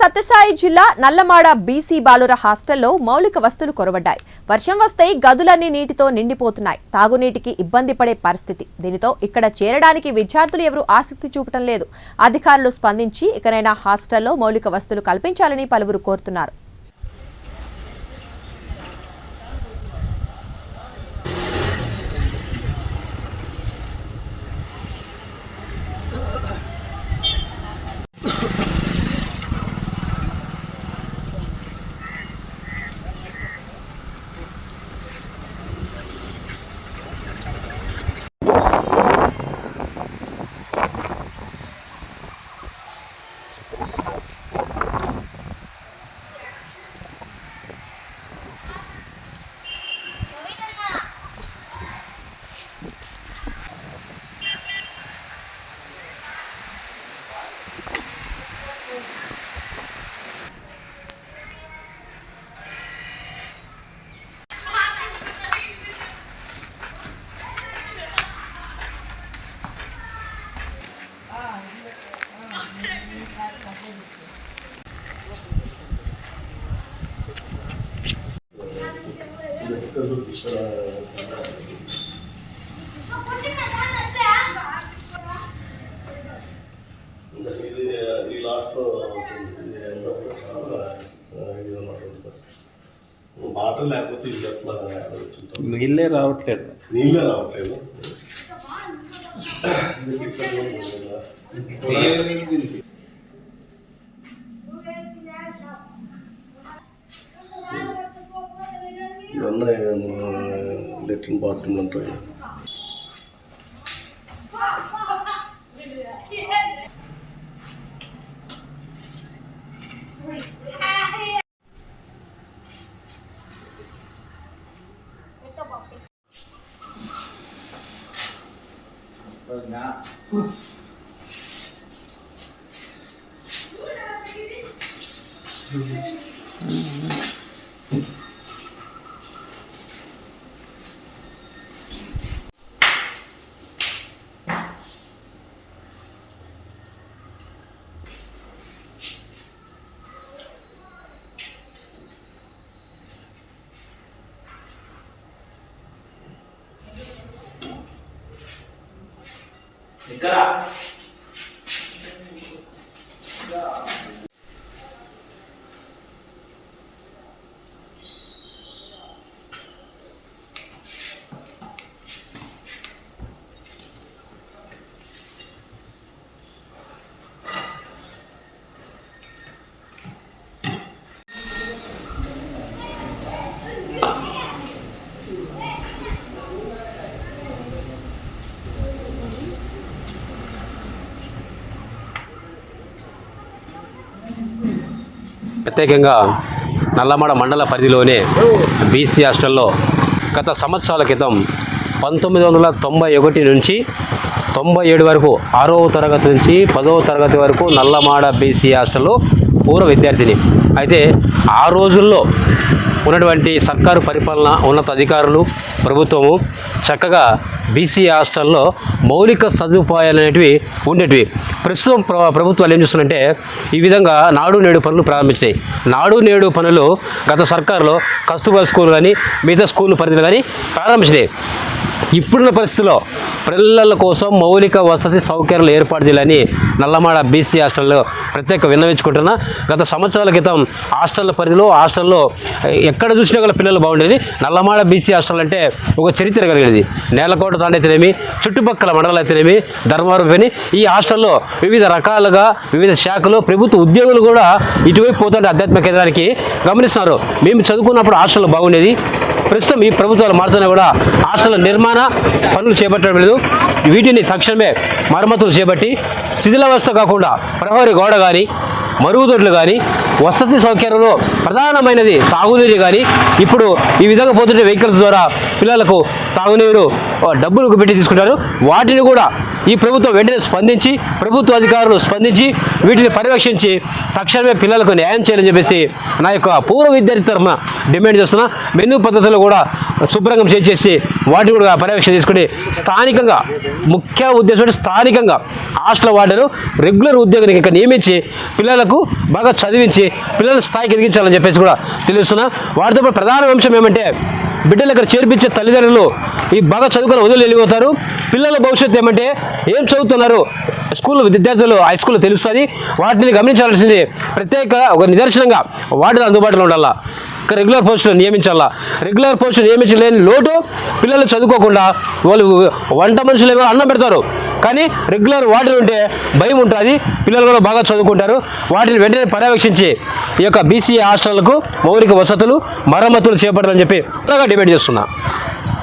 సత్యసాయి జిల్లా నల్లమాడ బీసీ బాలుర హాస్టల్లో మౌలిక వస్తువులు కొరవడ్డాయి. వర్షం వస్తే గదులన్నీ నీటితో నిండిపోతున్నాయి. తాగునీటికి ఇబ్బంది పడే పరిస్థితి. దీనితో ఇక్కడ చేరడానికి విద్యార్థులు ఎవరూ ఆసక్తి చూపటం లేదు. అధికారులు స్పందించి ఇకనైనా హాస్టల్లో మౌలిక వస్తువులు కల్పించాలని పలువురు కోరుతున్నారు. ఇది ఈ లాస్ట్ ఇది ఎంతప్పుడు చాలా ఇది ఉన్నటువంటి పరిస్థితి వాటర్ లేకపోతే ఇది ఎట్లా కూర్చుంటాం నీళ్ళే రావట్లేదు నీళ్ళే రావట్లేదు ఇది ఇక్కడ ఇవన్నీ లెట్రిన్ బాత్రూమ్ ఉంటాయి ఇక్కడ ప్రత్యేకంగా నల్లమడ మండల పరిధిలోనే బీసీ హాస్టల్లో గత సంవత్సరాల క్రితం పంతొమ్మిది వందల తొంభై ఒకటి నుంచి తొంభై ఏడు వరకు ఆరవ తరగతి నుంచి పదవ తరగతి వరకు నల్లమాడ బీసీ హాస్టల్లో పూర్వ విద్యార్థిని. అయితే ఆ రోజుల్లో ఉన్నటువంటి సర్కారు పరిపాలన ఉన్నత అధికారులు ప్రభుత్వము చక్కగా బీసీ హాస్టల్లో మౌలిక సదుపాయాలు అనేటివి ఉండేటివి. ప్రస్తుతం ప్ర- ప్రభుత్వాలు ఏం చేస్తున్నారంటే ఈ విధంగా నాడు నేడు పనులు ప్రారంభించాయి. నాడు నేడు పనులు గత సర్కారులో కస్తూబా స్కూల్ కానీ మిగతా స్కూల్ పరిధిలో కానీ ప్రారంభించినాయి. ఇప్పుడున్న పరిస్థితుల్లో పిల్లల కోసం మౌలిక వసతి సౌకర్యాలు ఏర్పాటు చేయాలని నల్లమాడ బీసీ హాస్టల్లో ప్రత్యేక విన్నవించుకుంటున్నా. గత సంవత్సరాల క్రితం హాస్టల్ పరిధిలో హాస్టల్లో ఎక్కడ చూసినా గల పిల్లలు బాగుండేది. నల్లమాడ బీసీ హాస్టల్ అంటే ఒక చరిత్ర కలిగేది నేలకోట తాండైతేనేమి చుట్టుపక్కల మండలైతేనేమి అయితేనేమి ఈ హాస్టల్లో వివిధ రకాలుగా వివిధ శాఖలు ప్రభుత్వ ఉద్యోగులు కూడా ఇటువైపు పోతుంటే ఆధ్యాత్మిక కేంద్రానికి గమనిస్తున్నారు. మేము చదువుకున్నప్పుడు హాస్టల్ బాగుండేది. ప్రస్తుతం ఈ ప్రభుత్వాలు మారుతున్నా కూడా హాస్టల్ నిర్మాణ పనులు చేపట్టడం లేదు. వీటిని తక్షణమే మరమ్మతులు చేపట్టి శిథిలావస్థ కాకుండా ప్రహరీ గోడ కానీ మరుగుదొడ్లు కానీ వసతి సౌకర్యంలో ప్రధానమైనది తాగునీరు కానీ ఇప్పుడు ఈ విధంగా పోతుంటే వెహికల్స్ ద్వారా పిల్లలకు తాగునీరు డబ్బులు పెట్టి తీసుకుంటారు. వాటిని కూడా ఈ ప్రభుత్వం వెంటనే స్పందించి ప్రభుత్వ అధికారులు స్పందించి వీటిని పర్యవేక్షించి తక్షణమే పిల్లలకు న్యాయం చేయాలని చెప్పేసి నా యొక్క పూర్వ విద్యార్థి తరఫున డిమాండ్ చేస్తున్నా. మెనూ పద్ధతులు కూడా శుభ్రంగా చేసేసి వాటిని కూడా పర్యవేక్షణ తీసుకుని స్థానికంగా ముఖ్య ఉద్దేశం అంటే స్థానికంగా హాస్టల్ వార్డెను రెగ్యులర్ ఉద్యోగిని ఇక్కడ నియమించి పిల్లలకు బాగా చదివించి పిల్లల స్థాయికి ఎదిగించాలని చెప్పేసి కూడా తెలుస్తున్నా. వాటితో పాటు ప్రధాన అంశం ఏమంటే బిడ్డలు ఇక్కడ చేర్పించే తల్లిదండ్రులు ఈ బాగా చదువుకొని వదిలి వెళ్ళిపోతారు. పిల్లల భవిష్యత్తు ఏమంటే ఏం చదువుతున్నారు? స్కూల్ విద్యార్థులు హై స్కూల్లో తెలుస్తుంది. వాటిని గమనించాల్సింది ప్రత్యేక ఒక నిదర్శనంగా వాటిని అందుబాటులో ఉండాలా? రెగ్యులర్ పోస్టులు నియమించాలా? రెగ్యులర్ పోస్టులు నియమించలేని లోటు పిల్లలు చదువుకోకుండా వాళ్ళు వంట మనుషులు ఏమో అన్నం పెడతారు. కానీ రెగ్యులర్ వాటర్ ఉంటే భయం ఉంటుంది. పిల్లలు కూడా బాగా చదువుకుంటారు. వాటిని వెంటనే పర్యవేక్షించి ఈ యొక్క బీసీ హాస్టళ్ళకు మౌలిక వసతులు మరమ్మతులు చేపట్టాలని చెప్పి త్వరగా డిమాండ్ చేస్తున్నా.